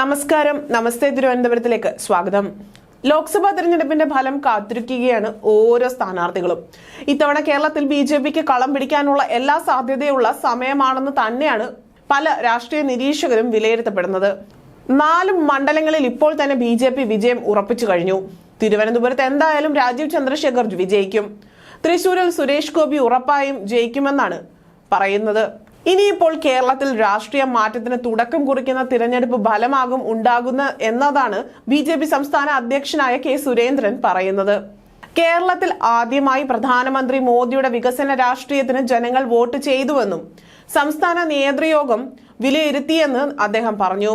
നമസ്കാരം. നമസ്തേ തിരുവനന്തപുരത്തിലേക്ക് സ്വാഗതം. ലോക്സഭാ തെരഞ്ഞെടുപ്പിന്റെ ഫലം കാത്തിരിക്കുകയാണ് ഓരോ സ്ഥാനാർത്ഥികളും. ഇത്തവണ കേരളത്തിൽ ബി ജെ പിക്ക് കളം പിടിക്കാനുള്ള എല്ലാ സാധ്യതയുള്ള സമയമാണെന്ന് തന്നെയാണ് പല രാഷ്ട്രീയ നിരീക്ഷകരും വിലയിരുത്തപ്പെടുന്നത്. നാല് മണ്ഡലങ്ങളിൽ ഇപ്പോൾ തന്നെ ബി ജെ പി വിജയം ഉറപ്പിച്ചു കഴിഞ്ഞു. തിരുവനന്തപുരത്ത് എന്തായാലും രാജീവ് ചന്ദ്രശേഖർ വിജയിക്കും. തൃശൂരിൽ സുരേഷ് ഗോപി ഉറപ്പായും ജയിക്കുമെന്നാണ് പറയുന്നത്. ഇനിയിപ്പോൾ കേരളത്തിൽ രാഷ്ട്രീയ മാറ്റത്തിന് തുടക്കം കുറിക്കുന്ന തിരഞ്ഞെടുപ്പ് ഫലമാകും ഉണ്ടാകുന്ന എന്നതാണ് ബി ജെ പി സംസ്ഥാന അധ്യക്ഷനായ കെ സുരേന്ദ്രൻ പറയുന്നത്. കേരളത്തിൽ ആദ്യമായി പ്രധാനമന്ത്രി മോദിയുടെ വികസന രാഷ്ട്രീയത്തിന് ജനങ്ങൾ വോട്ട് ചെയ്തുവെന്നും സംസ്ഥാന നേതൃയോഗം വിലയിരുത്തിയെന്ന് അദ്ദേഹം പറഞ്ഞു.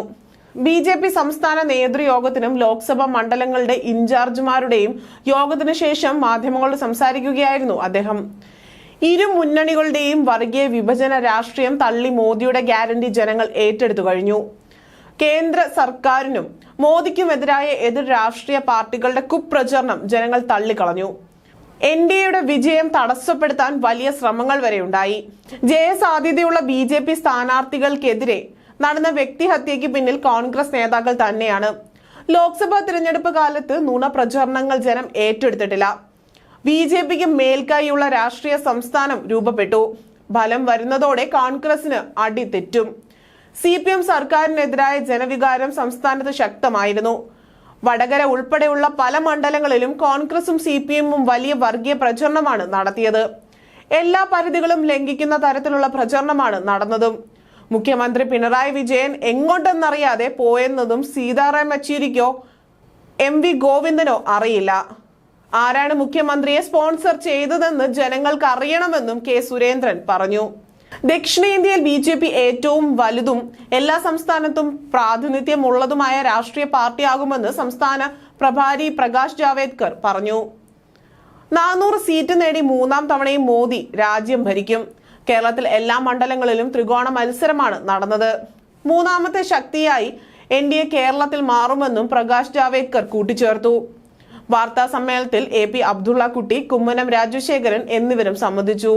ബി ജെ പി സംസ്ഥാന നേതൃയോഗത്തിനും ലോക്സഭാ മണ്ഡലങ്ങളുടെ ഇൻചാർജുമാരുടെയും യോഗത്തിനു ശേഷം മാധ്യമങ്ങളോട് സംസാരിക്കുകയായിരുന്നു അദ്ദേഹം. ഇരു മുന്നണികളുടെയും വർഗീയ വിഭജന രാഷ്ട്രീയം തള്ളി മോദിയുടെ ഗ്യാരണ്ടി ജനങ്ങൾ ഏറ്റെടുത്തു കഴിഞ്ഞു. കേന്ദ്ര സർക്കാരിനും മോദിക്കുമെതിരായ എതിർ രാഷ്ട്രീയ പാർട്ടികളുടെ കുപ്രചരണം ജനങ്ങൾ തള്ളിക്കളഞ്ഞു. എൻ ഡി എയുടെ വിജയം തടസ്സപ്പെടുത്താൻ വലിയ ശ്രമങ്ങൾ വരെയുണ്ടായി ജയസാധ്യതയുള്ള ബി ജെ പി സ്ഥാനാർത്ഥികൾക്കെതിരെ നടന്ന വ്യക്തിഹത്യയ്ക്ക് പിന്നിൽ കോൺഗ്രസ് നേതാക്കൾ തന്നെയാണ്. ലോക്സഭാ തിരഞ്ഞെടുപ്പ് കാലത്ത് നുണ പ്രചരണങ്ങൾ ജനം ഏറ്റെടുത്തിട്ടില്ല. ബി ജെ പിക്ക് മേൽക്കൈയുള്ള രാഷ്ട്രീയ സംസ്ഥാനം രൂപപ്പെട്ടു. ഫലം വരുന്നതോടെ കോൺഗ്രസിന് അടി തെറ്റും. സി പി എം സർക്കാരിനെതിരായ ജനവികാരം സംസ്ഥാനത്ത് ശക്തമായിരുന്നു. വടകര ഉൾപ്പെടെയുള്ള പല മണ്ഡലങ്ങളിലും കോൺഗ്രസും സി പി എമ്മും വലിയ വർഗീയ പ്രചരണമാണ് നടത്തിയത്. എല്ലാ പരിധികളും ലംഘിക്കുന്ന തരത്തിലുള്ള പ്രചരണമാണ് നടന്നതും. മുഖ്യമന്ത്രി പിണറായി വിജയൻ എങ്ങോട്ടെന്നറിയാതെ പോയെന്നതും സീതാറാം യെച്ചൂരിക്കോ എം വി ഗോവിന്ദനോ അറിയില്ല. ആരാണ് മുഖ്യമന്ത്രിയെ സ്പോൺസർ ചെയ്തതെന്ന് ജനങ്ങൾക്ക് അറിയണമെന്നും കെ സുരേന്ദ്രൻ പറഞ്ഞു. ദക്ഷിണേന്ത്യയിൽ ബി ജെ പി ഏറ്റവും വലുതും എല്ലാ സംസ്ഥാനത്തും പ്രാതിനിധ്യമുള്ളതുമായ രാഷ്ട്രീയ പാർട്ടിയാകുമെന്ന് സംസ്ഥാന പ്രഭാരി പ്രകാശ് ജാവേദ്കർ പറഞ്ഞു. നാനൂറ് സീറ്റ് നേടി മൂന്നാം തവണയും മോദി രാജ്യം ഭരിക്കും. കേരളത്തിൽ എല്ലാ മണ്ഡലങ്ങളിലും ത്രികോണ മത്സരമാണ് നടന്നത്. മൂന്നാമത്തെ ശക്തിയായി എൻ ഡി എ കേരളത്തിൽ മാറുമെന്നും പ്രകാശ് ജാവേദ്കർ കൂട്ടിച്ചേർത്തു. വാർത്താ സമ്മേളനത്തിൽ എ പി അബ്ദുള്ള കുട്ടി കുമ്മനം രാജശേഖരൻ എന്നിവരും സംബന്ധിച്ചു.